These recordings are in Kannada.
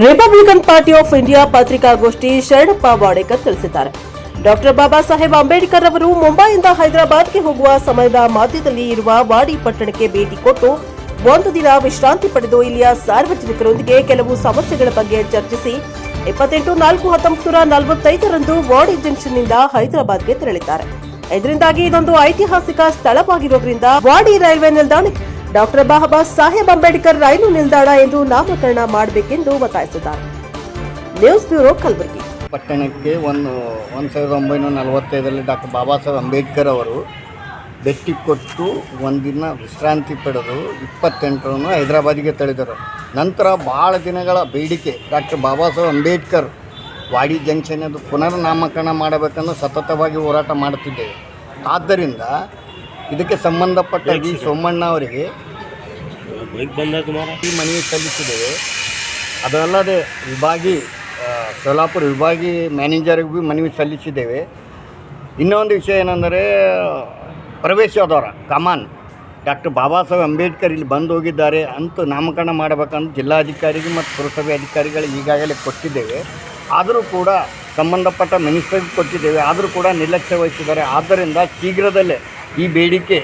ರಿಪಬ್ಲಿಕನ್ ಪಾರ್ಟಿ ಆಫ್ ಇಂಡಿಯಾ ಪತ್ರಿಕಾಗೋಷ್ಠಿ ಶರಣಪ್ಪ ವಾಡೇಕರ್ ತಿಳಿಸಿದ್ದಾರೆ. ಡಾಕ್ಟರ್ ಬಾಬಾ ಸಾಹೇಬ್ ಅಂಬೇಡ್ಕರ್ ಅವರು ಮುಂಬೈಯಿಂದ ಹೈದರಾಬಾದ್ಗೆ ಹೋಗುವ ಸಮಯದ ಮಧ್ಯದಲ್ಲಿ ಇರುವ ವಾಡಿ ಪಟ್ಟಣಕ್ಕೆ ಭೇಟಿ ಕೊಟ್ಟು ಒಂದು ದಿನ ವಿಶ್ರಾಂತಿ ಪಡೆದು ಇಲ್ಲಿಯ ಸಾರ್ವಜನಿಕರೊಂದಿಗೆ ಕೆಲವು ಸಮಸ್ಯೆಗಳ ಬಗ್ಗೆ ಚರ್ಚಿಸಿ ಇಪ್ಪತ್ತೆಂಟು ನಾಲ್ಕು ಹತ್ತೊಂಬತ್ತು ನೂರ ನಲವತ್ತೈದರಂದು ವಾಡಿ ಜಂಕ್ಷನ್ನಿಂದ ಹೈದರಾಬಾದ್ಗೆ ತೆರಳಿದ್ದಾರೆ. ಇದರಿಂದಾಗಿ ಇದೊಂದು ಐತಿಹಾಸಿಕ ಸ್ಥಳವಾಗಿರೋದ್ರಿಂದ ವಾಡಿ ರೈಲ್ವೆ ನಿಲ್ದಾಣಕ್ಕೆ ಡಾಕ್ಟರ್ ಬಾಬಾ ಸಾಹೇಬ್ ಅಂಬೇಡ್ಕರ್ ರೈಲು ನಿಲ್ದಾಣ ಎಂದು ನಾಮಕರಣ ಮಾಡಬೇಕೆಂದು ಒತ್ತಾಯಿಸಿದ್ದಾರೆ. News bureau Kalaburagi. ಪಟ್ಟಣಕ್ಕೆ ಒಂದು ಒಂದು ಸಾವಿರದ ಒಂಬೈನೂರ ನಲವತ್ತೈದರಲ್ಲಿ ಡಾಕ್ಟರ್ ಬಾಬಾ ಸಾಹೇಬ್ ಅಂಬೇಡ್ಕರ್ ಅವರು ಭೇಟಿ ಕೊಟ್ಟು ಒಂದಿನ ವಿಶ್ರಾಂತಿ ಪಡೆದು ಇಪ್ಪತ್ತೆಂಟರನ್ನು ಹೈದರಾಬಾದಿಗೆ ತಳೆದರು ನಂತರ ಭಾಳ ದಿನಗಳ ಬೇಡಿಕೆ ಡಾಕ್ಟರ್ ಬಾಬಾ ಸಾಹೇಬ್ ಅಂಬೇಡ್ಕರ್ ವಾಡಿ ಜಂಕ್ಷನ್ ಅದು ಪುನರ್ ನಾಮಕರಣ ಮಾಡಬೇಕೆಂದು ಸತತವಾಗಿ ಹೋರಾಟ ಮಾಡುತ್ತಿದ್ದೇವೆ. ಆದ್ದರಿಂದ ಇದಕ್ಕೆ ಸಂಬಂಧಪಟ್ಟ ಡಿ ಸೋಮಣ್ಣ ಅವರಿಗೆ ಈ ಮನವಿ ಸಲ್ಲಿಸಿದ್ದೇವೆ. ಅದಲ್ಲದೆ ವಿಭಾಗಿ ಸೋಲಾಪುರ ವಿಭಾಗಿ ಮ್ಯಾನೇಜರ್ಗೂ ಮನವಿ ಸಲ್ಲಿಸಿದ್ದೇವೆ. ಇನ್ನೊಂದು ವಿಷಯ ಏನಂದರೆ ಪ್ರವೇಶದವರ ಕಮಾನ್. ಡಾಕ್ಟರ್ ಬಾಬಾ ಸಾಹೇಬ್ ಅಂಬೇಡ್ಕರ್ ಇಲ್ಲಿ ಬಂದು ಹೋಗಿದ್ದಾರೆ ಅಂತ ನಾಮಕರಣ ಮಾಡಬೇಕಂತ ಜಿಲ್ಲಾಧಿಕಾರಿಗೆ ಮತ್ತು ಪುರಸಭೆ ಅಧಿಕಾರಿಗಳು ಈಗಾಗಲೇ ಕೊಟ್ಟಿದ್ದೇವೆ. ಆದರೂ ಕೂಡ ಸಂಬಂಧಪಟ್ಟ ಮಿನಿಸ್ಟರ್ಗೆ ಕೊಟ್ಟಿದ್ದೇವೆ. ಆದರೂ ಕೂಡ ನಿರ್ಲಕ್ಷ್ಯ ವಹಿಸಿದ್ದಾರೆ. ಆದ್ದರಿಂದ ಶೀಘ್ರದಲ್ಲೇ ಈ ಬೇಡಿಕೆ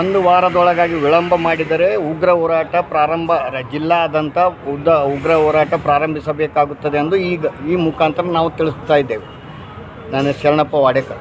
ಒಂದು ವಾರದೊಳಗಾಗಿ ವಿಳಂಬ ಮಾಡಿದರೆ ಉಗ್ರ ಹೋರಾಟ ಪ್ರಾರಂಭ ಜಿಲ್ಲಾದಂಥ ಉದ್ದ ಉಗ್ರ ಹೋರಾಟ ಪ್ರಾರಂಭಿಸಬೇಕಾಗುತ್ತದೆ ಎಂದು ಈಗ ಈ ಮುಖಾಂತರ ನಾವು ತಿಳಿಸ್ತಾ ಇದ್ದೇವೆ. ನಾನು ಶರಣಪ್ಪ ವಾಡೇಕರ್.